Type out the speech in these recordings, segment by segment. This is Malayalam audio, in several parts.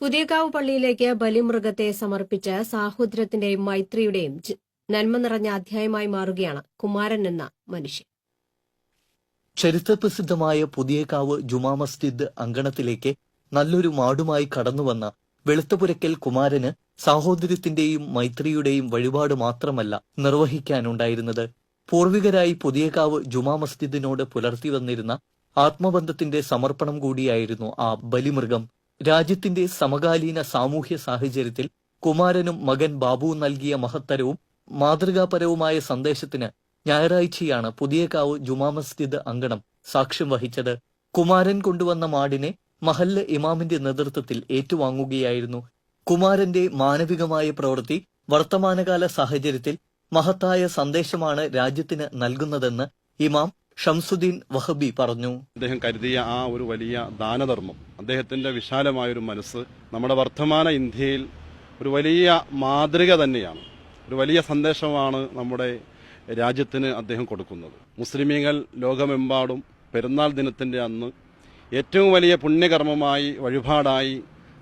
പുതിയകാവ് പള്ളിയിലേക്ക് ബലിമൃഗത്തെ സമർപ്പിച്ച് സാഹോദര്യത്തിന്റെയും മൈത്രിയുടെയും നന്മ നിറഞ്ഞ അധ്യായമായി മാറുകയാണ് കുമാരൻ എന്ന മനുഷ്യൻ. ചരിത്രപ്രസിദ്ധമായ പുതിയകാവ് ജുമാ മസ്ജിദ് അങ്കണത്തിലേക്ക് നല്ലൊരു മാടുമായി കടന്നുവന്ന വെളുത്തപുരക്കൽ കുമാരന് സാഹോദര്യത്തിന്റെയും മൈത്രിയുടെയും വഴിപാട് മാത്രമല്ല നിർവഹിക്കാനുണ്ടായിരുന്നത്. പൂർവികരായി പുതിയകാവ് ജുമാ മസ്ജിദിനോട് പുലർത്തി വന്നിരുന്ന ആത്മബന്ധത്തിന്റെ സമർപ്പണം കൂടിയായിരുന്നു ആ ബലിമൃഗം. രാജ്യത്തിന്റെ സമകാലീന സാമൂഹ്യ സാഹചര്യത്തിൽ കുമാരനും മകൻ ബാബുവും നൽകിയ മഹത്തരവും മാതൃകാപരവുമായ സന്ദേശത്തിന് ഞായറാഴ്ചയാണ് പുതിയകാവ് ജുമാ മസ്ജിദ് അങ്കണം സാക്ഷ്യം വഹിച്ചത്. കുമാരൻ കൊണ്ടുവന്ന മാടിനെ മഹല്ല് ഇമാമിന്റെ നേതൃത്വത്തിൽ ഏറ്റുവാങ്ങുകയായിരുന്നു. കുമാരന്റെ മാനവികമായ പ്രവൃത്തി വർത്തമാനകാല സാഹചര്യത്തിൽ മഹത്തായ സന്ദേശമാണ് രാജ്യത്തിന് നൽകുന്നതെന്ന് ഇമാം ഷംസുദ്ദീൻ വഹബി പറഞ്ഞു. അദ്ദേഹം കരുതിയ ആ ഒരു വലിയ ദാനധർമ്മം അദ്ദേഹത്തിന്റെ വിശാലമായൊരു മനസ്സ് നമ്മുടെ വർത്തമാന ഇന്ത്യയിൽ ഒരു വലിയ മാതൃക തന്നെയാണ്. ഒരു വലിയ സന്ദേശമാണ് നമ്മുടെ രാജ്യത്തിന് അദ്ദേഹം കൊടുക്കുന്നത്. മുസ്ലിമീങ്ങൾ ലോകമെമ്പാടും പെരുന്നാൾ ദിനത്തിന്റെ അന്ന് ഏറ്റവും വലിയ പുണ്യകർമ്മമായി വഴിപാടായി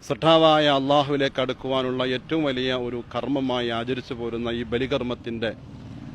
സൃഷ്ടാവായ അള്ളാഹുവിലേക്ക് അടുക്കുവാനുള്ള ഏറ്റവും വലിയ ഒരു കർമ്മമായി ആചരിച്ചു പോരുന്ന ഈ ബലികർമ്മത്തിന്റെ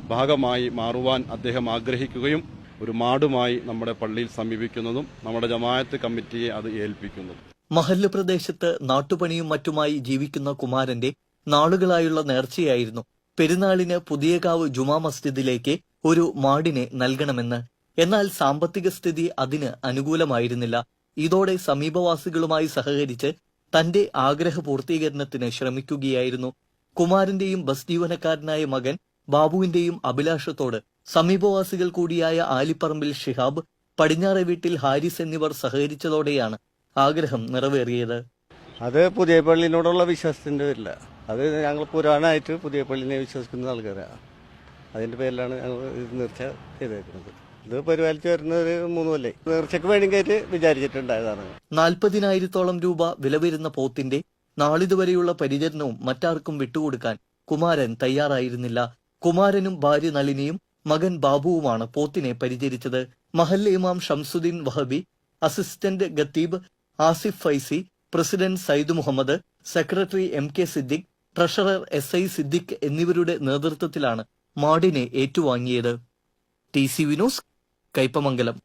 ഭാഗമായി മാറുവാൻ അദ്ദേഹം ആഗ്രഹിക്കുകയും ഒരു മാടുമായി നമ്മുടെ പള്ളിയിൽ സമീപിക്കുന്നതും നമ്മുടെ ജമായത്ത് കമ്മിറ്റിയെ അത് ഏൽപ്പിക്കുന്നതും. മഹല്ല് പ്രദേശത്ത് നാട്ടുപണിയും മറ്റുമായി ജീവിക്കുന്ന കുമാരന്റെ നാളുകളായുള്ള നേർച്ചയായിരുന്നു പെരുന്നാളിന് പുതിയകാവ് ജുമാ മസ്ജിദിലേക്ക് ഒരു മാടിനെ നൽകണമെന്ന്. എന്നാൽ സാമ്പത്തിക സ്ഥിതി അതിന് അനുകൂലമായിരുന്നില്ല. ഇതോടെ സമീപവാസികളുമായി സഹകരിച്ച് തന്റെ ആഗ്രഹ പൂർത്തീകരണത്തിന് ശ്രമിക്കുകയായിരുന്നു കുമാരന്റെയും ബസ് ജീവനക്കാരനായ മകൻ ബാബുവിന്റെയും അഭിലാഷത്തോട് സമീപവാസികൾ കൂടിയായ ആലിപ്പറമ്പിൽ ഷിഹാബ് പടിഞ്ഞാറെ വീട്ടിൽ ഹാരിസ് എന്നിവർ സഹകരിച്ചതോടെയാണ് ആഗ്രഹം നിറവേറിയത്. അത് പുതിയ പള്ളിനോടുള്ള വിശ്വാസത്തിന്റെ പേരില്ല അത് ഞങ്ങൾ പുരാണമായിട്ട് പുതിയ പള്ളിനെ വിശ്വസിക്കുന്ന ആൾക്കാരാണ് അതിന്റെ പേരിലാണ് ഞങ്ങൾ ഇത് നേർച്ച ചെയ്തേക്കുന്നത്. ഇത് പരിപാലിച്ച് വരുന്നത് ഒരു മൂന്ന് കൊല്ലേ. നേർച്ചക്ക് വേണമെങ്കിൽ വിചാരിച്ചിട്ടുണ്ടായതാണ്. നാൽപ്പതിനായിരത്തോളം രൂപ വില വരുന്ന പോത്തിന്റെ നാളിതുവരെയുള്ള പരിചരണവും മറ്റാർക്കും വിട്ടുകൊടുക്കാൻ കുമാരൻ തയ്യാറായിരുന്നില്ല. കുമാരനും ഭാര്യ നളിനിയും മകൻ ബാബുവുമാണ് പോത്തിനെ പരിചരിച്ചത്. മഹല്ല് ഇമാം Shamsuddeen Wahabi assistant Khatib Asif Faizy president Sayyid Muhammad secretary M K Siddique treasurer S I Siddique എന്നിവരുടെ നേതൃത്വത്തിലാണ് മാടിനെ ഏറ്റുവാങ്ങിയത്. T C Vinos Kaipamangalam